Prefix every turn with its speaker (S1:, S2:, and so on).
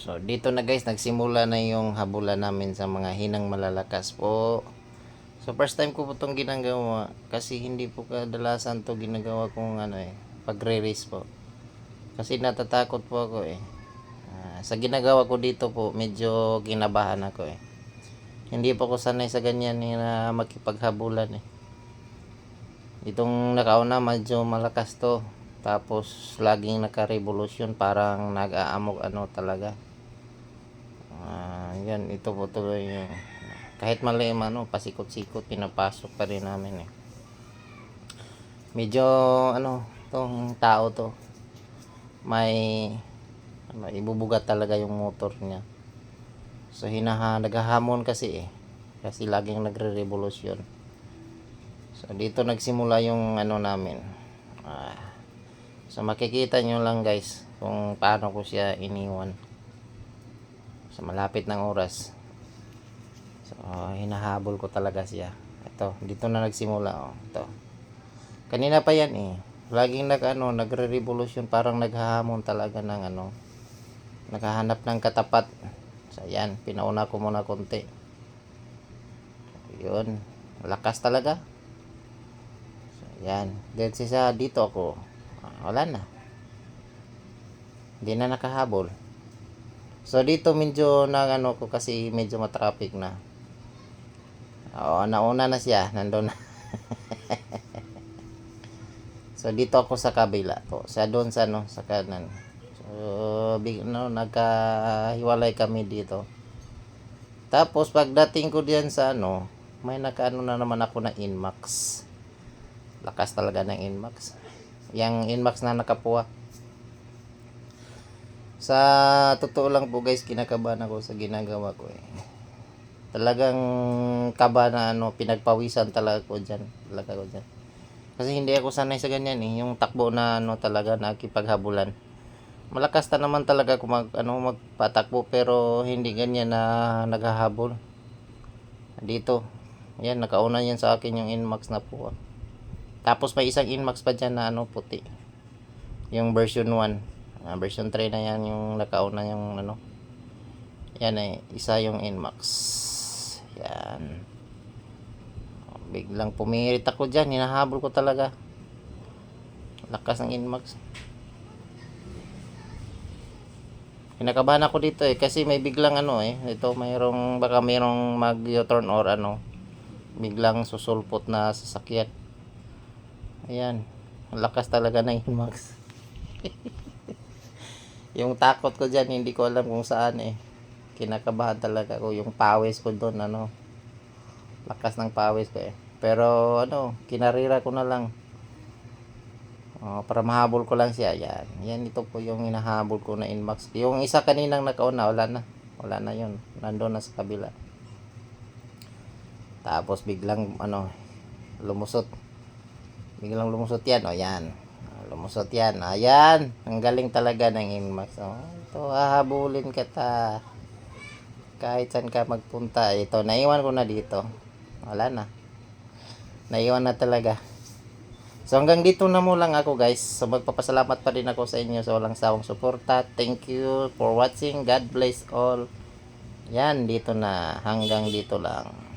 S1: So, dito na guys, nagsimula na yung habulan namin sa mga hinang malalakas po. So, first time ko po itong ginagawa kasi hindi po kadalasan to ginagawa kong ano eh, pagre-race po. Kasi natatakot po ako eh. Ah, sa ginagawa ko dito po, medyo kinabahan ako eh. Hindi po ako sanay sa ganyan eh, na makipaghabulan eh. Itong nakauna medyo malakas to. Tapos laging naka-revolution parang nag-aamok ano talaga. Ah, yan ito po tuloy yung kahit mali ano pasikot-sikot pinapasok pa rin namin eh. Medyo ano tong tao to may ano, ibubugat talaga yung motor niya. So hinaha naghahamon kasi eh. Kasi laging nagre-revolution. So dito nagsimula yung ano namin. Ah, so makikita nyo lang guys kung paano ko siya iniwan. So malapit ng oras. So hinahabol ko talaga siya. Ito, dito na nagsimula oh. Ito. Kanina pa yan eh. Laging nag ano, nagre-revolution parang naghahamon talaga ng ano. Naghahanap ng katapat. So yan, pinauna ko muna konti. Yun. Lakas talaga. So, yan. Then siya dito ako. Ah, wala na. Hindi na nakahabol. So dito medyo na ano ko kasi medyo matraffic na. Oo, nauna na siya. Nandun na. so dito ako sa kabila po. Sa doon sa ano, sa kanan. So big no, nagkahiwalay kami dito. Tapos pagdating ko diyan sa ano, may nakaano na naman ako na Inmax. Lakas talaga ng Inmax. Yang Inmax na nakapuwa. Sa totoo lang po guys, kinakabahan ako sa ginagawa ko eh. Talagang kaba na ano, pinagpawisan talaga ko dyan. Talaga ko dyan. Kasi hindi ako sanay sa ganyan eh. Yung takbo na ano talaga nakipaghabulan. Malakas na naman talaga kung mag, ano, magpatakbo pero hindi ganyan na naghahabol. Dito. Yan, nakauna yan sa akin yung Inmax na po. Tapos may isang Inmax pa dyan na ano, puti. Yung version 1. Ah, version 3 na yan yung nakauna yung ano. Yan eh, isa yung Inmax. Yan. Biglang pumirit ako dyan, hinahabol ko talaga. Lakas ng Inmax. Kinakabahan ako dito eh kasi may biglang ano eh ito mayroong baka mayroong mag turn or ano biglang susulpot na sasakyan. Ayan. Lakas talaga ng Inmax. yung takot ko dyan, hindi ko alam kung saan eh. Kinakabahan talaga ko. Yung pawis ko doon, ano. Lakas ng pawis ko eh. Pero ano, kinarira ko na lang. Oh, para mahabol ko lang siya. Yan. Yan ito po yung hinahabol ko na Inmax. Yung isa kaninang nakauna, wala na. Wala na yun. Nandun na sa kabila. Tapos biglang ano, lumusot. Biglang lumusot yan. O yan. Lumusot yan. Ayan. Ang galing talaga ng Inmax. Oh, ito, hahabulin kita. Kahit saan ka magpunta. Ito, naiwan ko na dito. Wala na. Naiwan na talaga. So hanggang dito na mo lang ako guys. So magpapasalamat pa rin ako sa inyo sa walang sawang suporta. Thank you for watching. God bless all. Yan, dito na. Hanggang dito lang.